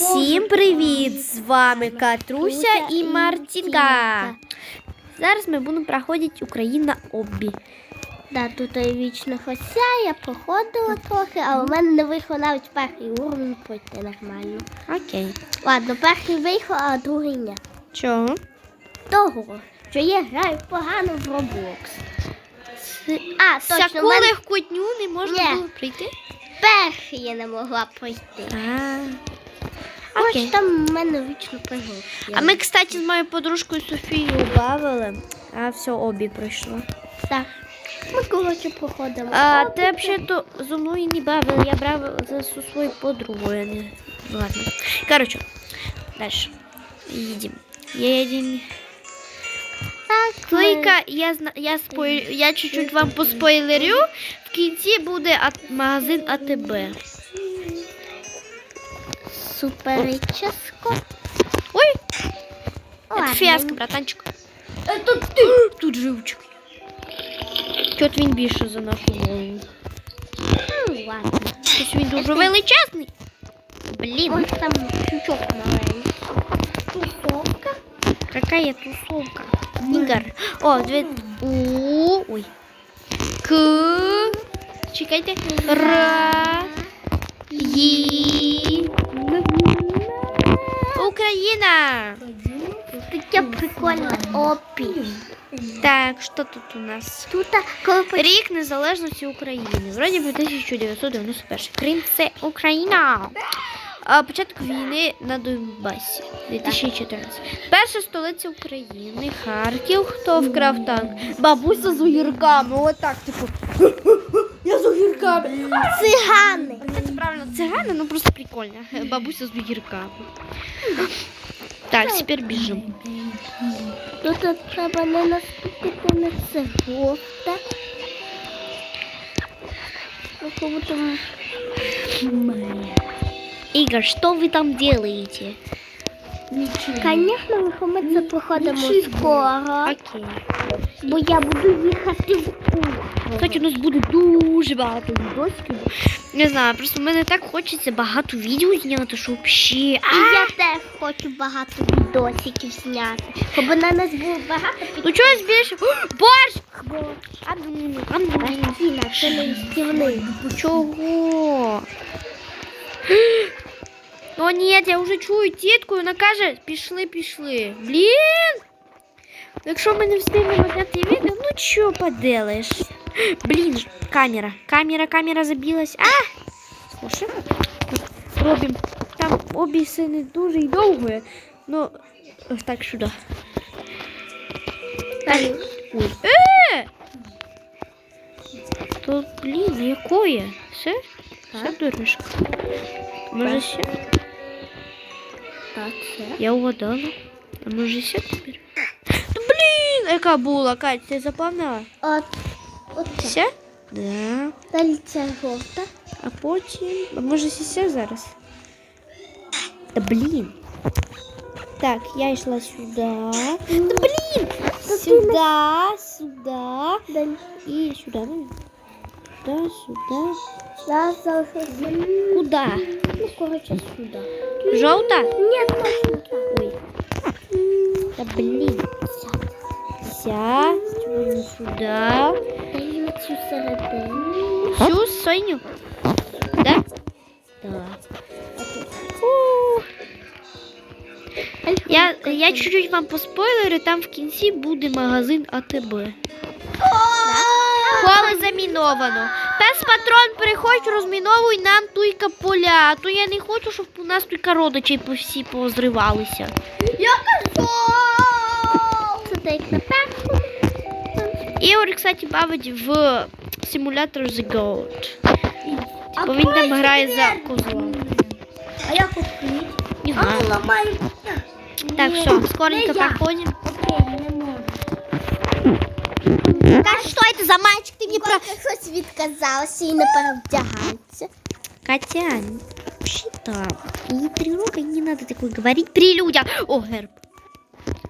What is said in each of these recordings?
Всім привіт! З вами Катруся і Мартінка. Зараз ми будемо проходити Україна оббі. Да, тут і вічно хося, я проходила трохи, а у мене не вийшло навіть перший уровень пройти нормально. Окей. Ладно, перший вийшов, а другий ні. Чого? Того, що я граю погано в Roblox. А, точно, в Всяку мене легку дню не можна Ні. було прийти. перший я не могла пройти. А, Ось там в мене вічно пригод. а ми, кстати, з моєю подружкою Софією бавили, а все обі пройшло. Так. Ми, коротше, проходимо. А От, ти взагалі-то зі мною не бавила, я брала за зі своєю подругою. а не- ладно. Короче, дальше. Едем. Едем. Так, ми- я зна- я спой... я чуть-чуть вам поспойлерю. В кінці буде а- магазин АТБ. Суперическо. Ой, Ладно. це фіаско, братанчик. Тут ти. Тут живчик. Чот він більше за нашу голову. Ну, ладно. Щось він дуже величезний. Блін, Ось там чучок маленький. Тусовка. какая тусовка. Ігор. О, дві... У. Ой. К. Чекайте. Ра. Ї. Україна. Таке прикольне опі. Так, що тут у нас? Тут, Рік незалежності України. Вроді би 1991. Крим це Україна. А, початок війни на Донбасі 2014. Перша столиця України, Харків. Хто вкрав танк? Бабуся з огірками. Отак, типу. Я цигани. Це правильно цигани, ну просто прикольно. Бабуся з огірками. Так, тепер біжимо. Тут треба не наступити на це жовте. Ну, там... Ігор, що ви там робите? Звісно, ми це проходимо скоро, Окей. бо я буду їхати в Куху. Кстати, у нас буде дуже багато відосиків. Не знаю, просто в мене так хочеться багато відео зняти, що взагалі. І я теж хочу багато відосиків зняти, щоб на нас було багато Ну чогось більше. О, Борщ! А, ну, а, ну, не. Чого? О, ні, я вже чую тітку, і вона каже, пішли, пішли. Блін! Якщо ми не встигнемо зняти відео, ну що поделаєш? Блін, камера. Камера, камера забилась. А! Слушай, робимо. Там обі сини дуже і довго. Ну, ось так сюди. Так. Ой. Е! Тут, блін, якое? Все? Все дорожка. Може ще? Так, це. Я угадала. А може ще тепер? Ну, блін, яка була, Кать, ти запам'ятала? От, оце. Все? Да. Далі це жовта. А потім. А може все зараз? Та блін. Так, я йшла сюди. Та блін! Сюди, сюди. Далі. І сюди, ну. Сюди, сюди. Зараз залишилось. Куда? Ну, коротше, сюди. Жовта? Ні, точно так. Ой. Та блін. Ся. Середину. Всю Соню? Да? Да. Я, я чуть-чуть вам поспойлерю, там в кінці буде магазин АТБ. Поле заміновано. Пес патрон, приходь, розміновуй нам туйка поля. А то я не хочу, щоб у нас туйка родичі по всі позривалися. Я кажу! Це так на. Ігор, кстати, бавить в симулятор The Goat. Бо він там грає за козла. А я купить. А. Так, все, скоренько я. проходим. Окей, Кать, что это за мальчик? Ты мне про... щось відказався і не перевдягається. Катянь, вообще-то, и при уроках не надо такое говорить при людях. О, герб.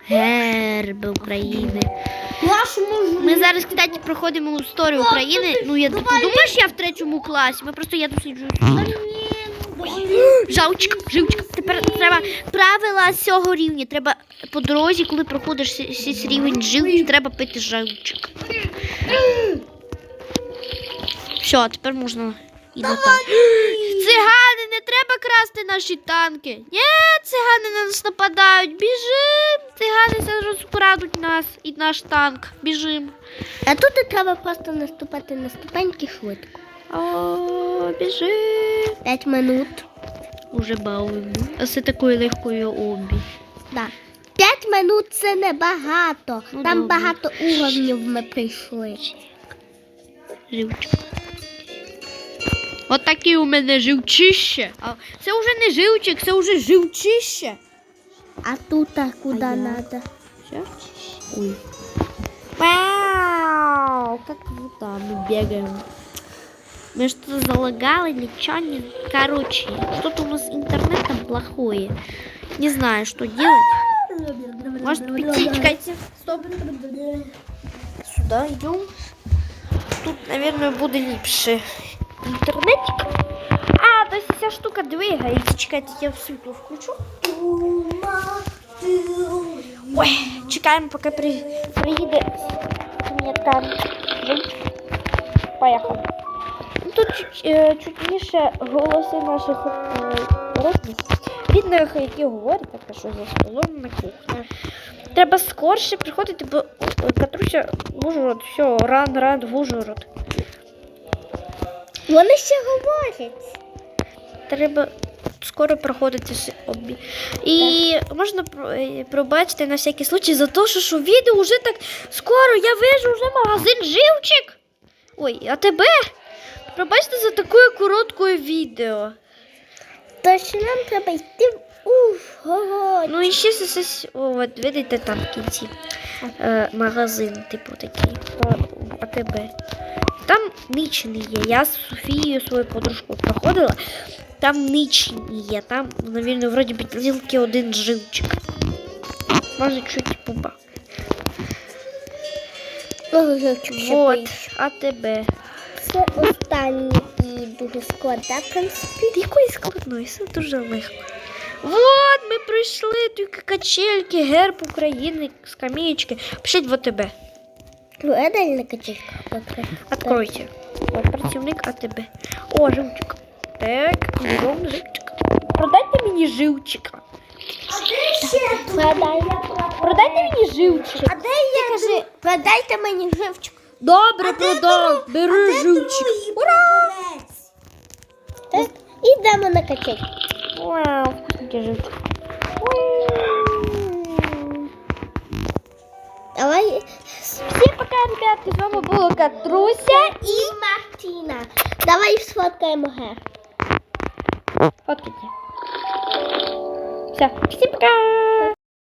Герб України. Ми зараз, кстати, проходимо історію України. Ну, я ти я в третьому класі. Ми просто я досліджую. історію. Жавчик, живчик. Тепер треба правила з цього рівня. Треба по дорозі, коли проходиш сі- сі- сі рівень жив, треба пити жавчик. Все, тепер можна і на танк. Цигани, не треба красти наші танки. Ні, цигани на нас нападають. Біжим. Цигани зараз крадуть нас і наш танк. Біжим. А тут треба просто наступати на ступеньки швидко. О, біжим. П'ять минут. Уже бавимо. А це такою легкою обі. Да. П'ять минут це небагато. Ну, Там добре. багато уровнів ми прийшли. Живчик. От такі у мене живчище. А це вже не живчик, це вже живчище. А тут куди А надо? Все? Ой. Вау, как круто, мы бегаем. Мы что-то залагали, ничего не... Короче, что-то у нас с интернетом плохое. Не знаю, что делать. Может, пойти, чекайте. Стоп. Сюда идем. Тут, наверное, будет ліпше. Интернетик. А, то есть вся штука двигается. Чекайте, я світло включу. Ой, чекаємо, поки при... приїде мені там. Поїхали. Тут чуть, е, чутніше голоси наших е, родних, рідних, які говорять, так що за столом на кухні. Треба скорше приходити, бо Катруся в Ужгород, все, ран, ран в Ужгород. Вони ще говорять. Треба скоро проходити з обі. І можна е, пробачити на всякий случай за те, що, що відео вже так скоро. Я вижу вже магазин живчик. Ой, а тебе? Пробачте за таке коротке відео. То що нам треба йти в Ужгород. Ну і ще сосись, о, от видите там в кінці е, магазин, типу такий, АТБ. Там нічний є. Я з Софією свою подружку проходила. Там нічний є. Там, навірно, вроді би тільки один живчик. Може чуть пуба. Вот. АТБ. Це останній і дуже складно, в принципі. Якої складної, все дуже легко. Вот, ми пройшли тільки качельки, герб України, скамеечки. Пишіть в АТБ. Видальна качелька. Откройте. Вот, працівник АТБ. О, живчик. Так, берем живчик. Продайте мені живчика. Продай. Продайте мені живчик. А де я кажи? Продайте мені живчик. Добре, продам. Бери живчик. Ура! Так, і йдемо на качельку. Вау, вкусненький живчик. Давай. Всім пока, ребятки. З вами була Катруся. І Мартіна. Давай сфоткаємо гер. Фоткайте. Все, всім пока.